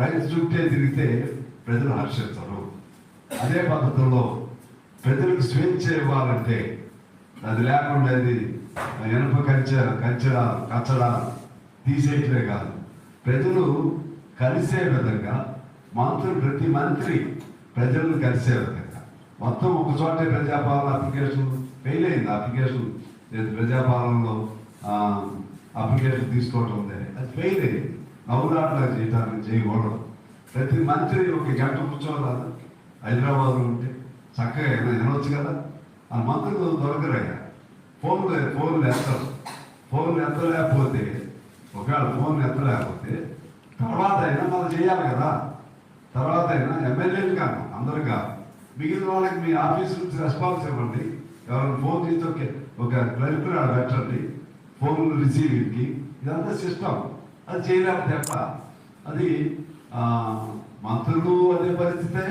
రైతు చుట్టే తిరిగితే ప్రజలు హర్షించరు. అదే పద్ధతుల్లో ప్రజలకు స్వేచ్ఛ ఇవ్వాలంటే అది లేకుండా అది ఎనప కంచె కంచెడ కచ్చడ తీసేయటమే కాదు. ప్రజలు కలిసే విధంగా మంత్రులు ప్రతి మంత్రి ప్రజలను కలిసే విధంగా. మొత్తం ఒక చోటే ప్రజాపాలన అప్లికేషన్ ఫెయిల్ అయింది. అప్లికేషన్ ప్రజాపాలనలో అప్లికేషన్ తీసుకోవటం ఉంది అది ఫెయిల్ అయింది. నవ్వులాట్లా చేయటానికి చేయకూడదు. ప్రతి మంత్రి ఒక గంట కూర్చోవాలి హైదరాబాద్లో ఉంటే చక్కగా ఏమైనా వినవచ్చు కదా. ఆ మంత్రులు దొరకరయ్యా ఫోన్లు ఫోన్లు ఎత్తరు. ఫోన్లు ఎత్తలేకపోతే ఒకవేళ ఫోన్లు ఎత్తలేకపోతే తర్వాత అయినా మనం చేయాలి కదా. తర్వాత అయినా ఎమ్మెల్యేలు కాదు అందరు కాదు. మిగిలిన వాళ్ళకి మీ ఆఫీస్ నుంచి రెస్పాన్స్ ఇవ్వండి. ఎవరైనా ఫోన్ చేసి ఒక ఒక క్లర్క్ ఆడ పెట్టండి ఫోన్ రిసీవింగ్కి ఇదంతా సిస్టమ్. అది చేయలేము తప్ప. అది మంత్రులు అదే పరిస్థితే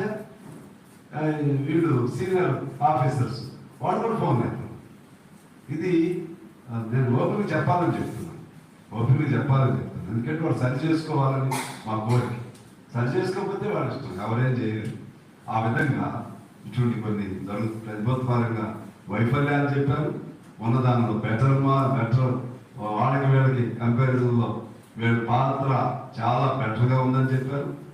వీళ్ళు సీనియర్ ఆఫీసర్స్ వాళ్ళు కూడా ఫోన్ చేస్తారు. ఇది నేను ఓపెన్గా చెప్పాలని చెప్తున్నాను. ఓపెన్గా చెప్పాలని చెప్తున్నాను. ఎందుకంటే వాళ్ళు సరి చేసుకోవాలని మా కోరిక. సరి చేసుకోకపోతే వాళ్ళు ఇష్టం ఎవరేం చేయలేదు ఆ విధంగా ఇటువంటి కొన్ని జరుగుతుంది ప్రభుత్వపరంగా వైఫల్యాలు చెప్పారు. ఉన్నదానిలో బెటర్ మా బెటర్ వాళ్ళకి వీళ్ళకి కంపారిజన్లో వీళ్ళ పాత్ర చాలా బెటర్గా ఉందని చెప్పారు.